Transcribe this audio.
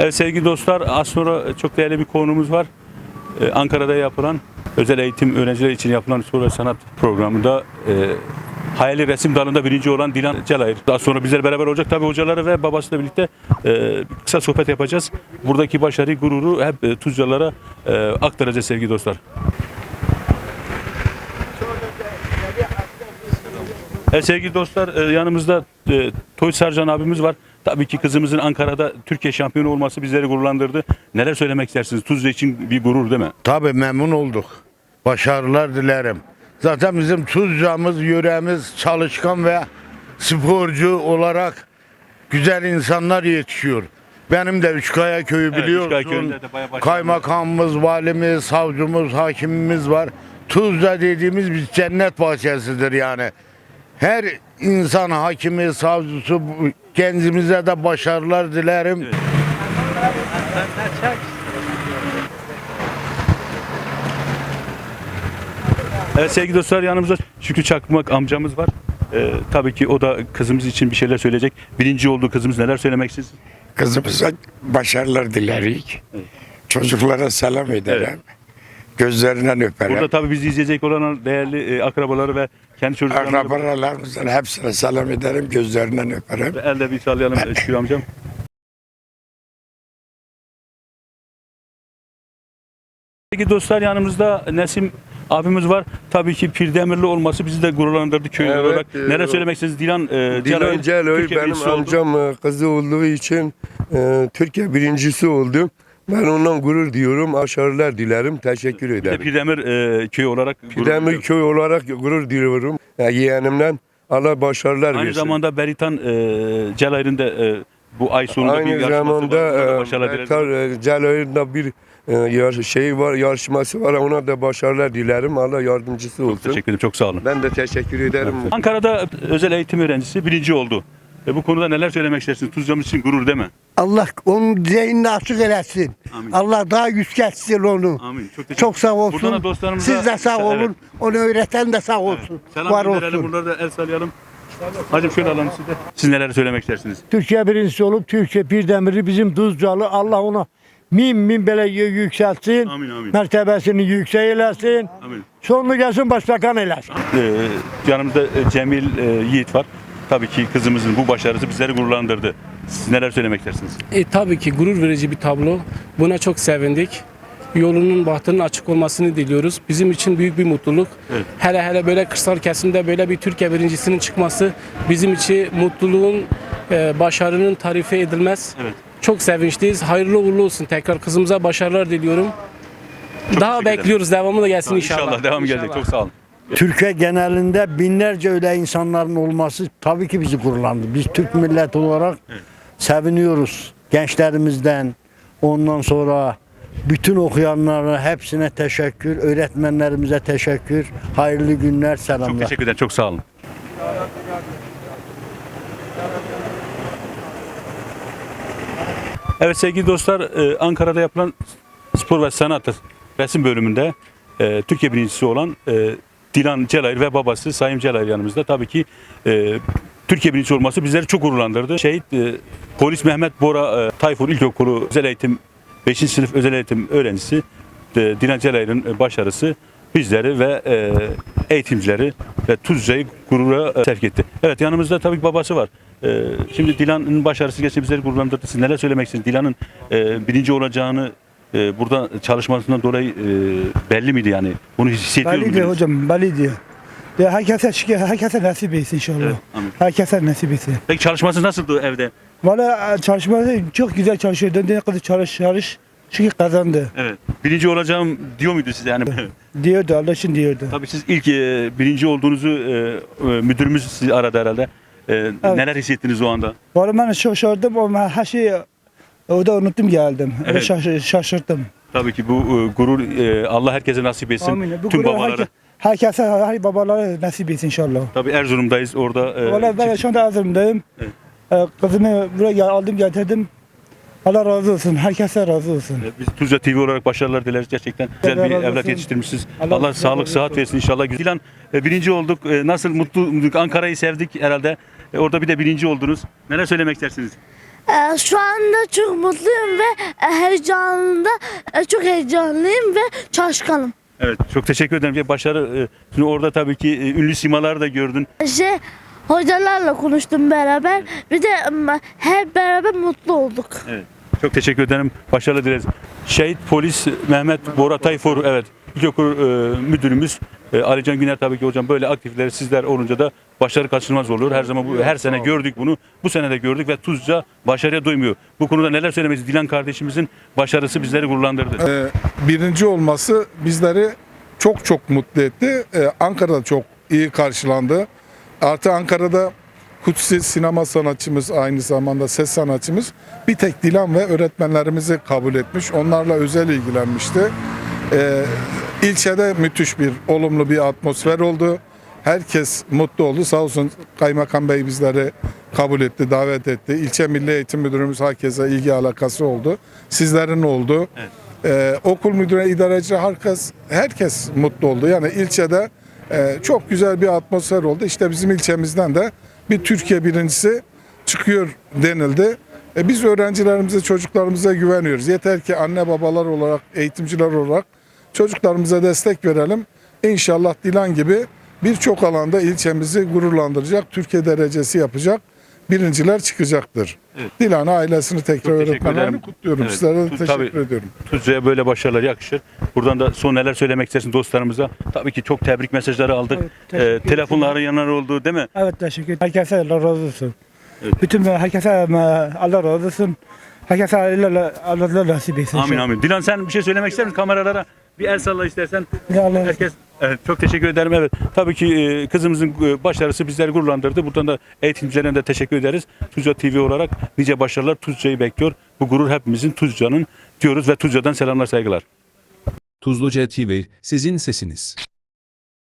Evet sevgili dostlar az sonra çok değerli bir konumuz var. Ee, Ankara'da yapılan özel eğitim öğrenciler için yapılan spor ve sanat programında e, hayali resim dalında birinci olan Dilan Celayir. Daha sonra bizler beraber olacak. Tabii hocaları ve babasıyla birlikte e, kısa sohbet yapacağız. Buradaki başarıyı, gururu hep e, Tuzcalara e, aktaracağız sevgili dostlar. Evet sevgili dostlar e, yanımızda e, Toy Sarcan abimiz var. Tabii ki kızımızın Ankara'da Türkiye şampiyonu olması bizleri gururlandırdı. Neler söylemek istersiniz? Tuzla için bir gurur değil mi? Tabii memnun olduk. Başarılar dilerim. Zaten bizim Tuzca'mız, yüreğimiz çalışkan ve sporcu olarak güzel insanlar yetişiyor. Benim de Üçkaya köyü Evet, biliyorsun. Üçkaya köyünde de bayağı başarılı. Kaymakamımız, valimiz, savcımız, hakimimiz var. Tuzla dediğimiz bir cennet bahçesidir yani. Her insan hakimi, savcısı, bu- kendimize de başarılar dilerim. Evet sevgili dostlar yanımızda Şükrü Çakmak amcamız var. E, tabii ki o da kızımız için bir şeyler söyleyecek. Birinci olduğu kızımız neler söylemek istiyorsun? Kızımıza başarılar dilerik. Çocuklara selam ederim. Gözlerinden öperim. Burada tabii bizi izleyecek olan değerli e, akrabaları ve kendi çocuklarını Akrabalarımızın hepsine selam ederim. Gözlerinden öperim. elde bir sallayalım Şükrü amcam. Peki dostlar yanımızda Nesim abimiz var. Tabii ki Pirdemirli olması bizi de gururlandırdı köy Evet, olarak. e, Neler söylemek istiyorsunuz? Dilan, e, Dilan Celoy Türkiye benim birincisi oldu. amcam e, kızı olduğu için e, Türkiye birincisi oldu. Ben ondan gurur diyorum. Başarılar dilerim. Teşekkür Bir de ederim. Pirdemir e, köyü olarak gurur Pidemir köy olarak gurur duyuyorum. E, yeğenimden Allah başarılar Aynı versin. zamanda Beritan e, Celayir'in de e, bu ay sonunda bir Aynı yarışması zamanda var. Ona da e, başarılar dileriz. E, bir e, yar, şey var, yarışması var. Ona da başarılar dilerim. Allah yardımcısı olsun. Teşekkür ederim. Çok sağ olun. Ben de teşekkür ederim. Ankara'da özel eğitim öğrencisi birinci oldu. E, bu konuda neler söylemek istersiniz? Tuzcamız için gurur değil mi? Allah onun zihnini açık eylesin. Amin. Allah daha yükseltsin onu. Amin. Çok teşekkür Çok sağ olsun. Buradan da dostlarımıza- Siz de sağ Evet. olun. Onu öğreten de sağ olsun. Selam Var olsun. Bunları da el sallayalım. Hacım şöyle alalım size. Siz neler söylemek istersiniz? Türkiye birincisi olup Türkiye bir demiri bizim Tuzcalı Allah ona min min böyle yükseltsin. Amin, amin. Mertebesini yüksek eylesin. Amin. Sonunu gelsin başbakan eylesin. Ee, yanımızda e, Cemil e, Yiğit var. Tabii ki kızımızın bu başarısı bizleri gururlandırdı. Siz neler söylemek istersiniz? E, tabii ki gurur verici bir tablo. Buna çok sevindik. Yolunun bahtının açık olmasını diliyoruz. Bizim için büyük bir mutluluk. Evet. Hele hele böyle kırsal kesimde böyle bir Türkiye birincisinin çıkması bizim için mutluluğun, e, başarının tarifi edilmez. Evet. Çok sevinçliyiz. Hayırlı uğurlu olsun. Tekrar kızımıza başarılar diliyorum. Daha teşekkür ederim. bekliyoruz. Devamı da gelsin inşallah. İnşallah devam gelecek. Çok sağ olun. Türkiye genelinde binlerce öyle insanların olması tabii ki bizi gururlandı. Biz Türk milleti olarak seviniyoruz. Gençlerimizden, ondan sonra bütün okuyanlara hepsine teşekkür, öğretmenlerimize teşekkür, hayırlı günler, Çok selamlar. teşekkür ederim. Çok sağ olun. Evet sevgili dostlar e, Ankara'da yapılan spor ve sanat resim bölümünde e, Türkiye birincisi olan e, Dilan Celayir ve babası Sayın Celayir yanımızda. Tabii ki e, Türkiye birincisi olması bizleri çok gururlandırdı. Şehit e, polis Mehmet Bora e, Tayfur İlkokulu özel eğitim 5. sınıf özel eğitim öğrencisi e, Dilan Celayir'in e, başarısı bizleri ve e, eğitimcileri ve Tuzca'yı gurura e, sevk etti. Evet yanımızda tabii babası var. E, şimdi Dilan'ın başarısı geçti bizleri gururlandırdı. Siz neler söylemek istiyorsunuz? Dilan'ın e, birinci olacağını e, burada çalışmasından dolayı e, belli miydi yani? Bunu hissediyor Belli muydunuz? hocam, belli Ya herkese şükür, herkese nasip etsin inşallah. Evet, amin. Herkese nasip etsin. Peki çalışması nasıldı evde? Valla çalışması çok güzel çalışıyor. Döndüğü kadar çalış çalış. Çünkü kazandı. Evet. Birinci olacağım diyor muydu size yani? Diyordu Allah için diyordu. Tabii siz ilk e, birinci olduğunuzu e, e, müdürümüz sizi aradı herhalde. E, Neler hissettiniz o anda? Valla ben şaşırdım ama her şeyi orada unuttum geldim. Öyle Evet. şaş- şaşırdım. Tabii ki bu e, gurur e, Allah herkese nasip etsin. Amin. Bu Tüm gurur babalara. herke- herkese, her babalara nasip etsin inşallah. Tabii Erzurum'dayız orada. e, Valla ben çift- şu anda Erzurum'dayım. Evet. Ee, Kızımı buraya aldım getirdim. Allah razı olsun. Herkese razı olsun. e, Biz Tuzla TV olarak başarılar dileriz gerçekten. Güzel bir razı evlat olsun. yetiştirmişsiniz. Allah Allah, razı sağlık, olsun. sıhhat versin inşallah. Dilan e, birinci olduk. E, Nasıl mutlu Ankara'yı sevdik herhalde. E, Orada bir de birinci oldunuz. Neler söylemek istersiniz? Ee, şu anda çok mutluyum ve e, heyecanlı, e, çok heyecanlıyım ve çalışkanım. Evet çok teşekkür ederim. Ya başarı e, şimdi orada tabii ki e, ünlü simaları da gördün. Şey, hocalarla konuştum beraber. Bir de hep beraber mutlu olduk. Evet. Çok teşekkür ederim. Başarılı dileriz. Şehit polis Mehmet Bora Tayfur evet. İlkokul e, müdürümüz e, Alican Güner tabii ki hocam böyle aktiviteler sizler olunca da başarı kaçınılmaz olur. Her zaman bu her sene gördük bunu. Bu sene de gördük ve Tuzca başarıya doymuyor. Bu konuda neler söylemesi Dilan kardeşimizin başarısı bizleri gururlandırdı. Ee, birinci olması bizleri çok çok mutlu etti. Ee, Ankara'da çok iyi karşılandı. Artı Ankara'da Kutsi sinema sanatçımız aynı zamanda ses sanatçımız bir tek Dilan ve öğretmenlerimizi kabul etmiş. Onlarla özel ilgilenmişti. Ee, ilçede müthiş bir olumlu bir atmosfer oldu. Herkes mutlu oldu. Sağ olsun Kaymakam Bey bizleri kabul etti, davet etti. İlçe Milli Eğitim Müdürümüz herkese ilgi alakası oldu. Sizlerin oldu. Ee, okul müdürü, idareci herkes herkes mutlu oldu. Yani ilçede e, çok güzel bir atmosfer oldu. İşte bizim ilçemizden de bir Türkiye birincisi çıkıyor denildi. E, biz öğrencilerimize, çocuklarımıza güveniyoruz. Yeter ki anne babalar olarak, eğitimciler olarak çocuklarımıza destek verelim. İnşallah Dilan gibi birçok alanda ilçemizi gururlandıracak, Türkiye derecesi yapacak birinciler çıkacaktır. Evet. Dilan ailesini tekrar öğretmenlerini kutluyorum. Evet. Sizlere de teşekkür tabii. ediyorum. Tuzca'ya böyle başarılar yakışır. Buradan da son neler söylemek istersin dostlarımıza? Tabii ki çok tebrik mesajları aldık. Evet, Ee, telefonla arayanlar oldu değil mi? Evet teşekkür ederim. Herkese Allah razı olsun. Evet. Bütün herkese e, Allah razı olsun. Herkese Allah, Allah nasip etsin. Amin amin. Dilan sen bir şey söylemek ister misin kameralara? Bir el salla istersen. Yani, Herkes Evet, çok teşekkür ederim. Evet. Tabii ki e, kızımızın e, başarısı bizleri gururlandırdı. Buradan da eğitimcilerine de teşekkür ederiz. Tuzca TV olarak nice başarılar Tuzca'yı bekliyor. Bu gurur hepimizin Tuzca'nın diyoruz ve Tuzca'dan selamlar saygılar. Tuzluca TV, sizin sesiniz.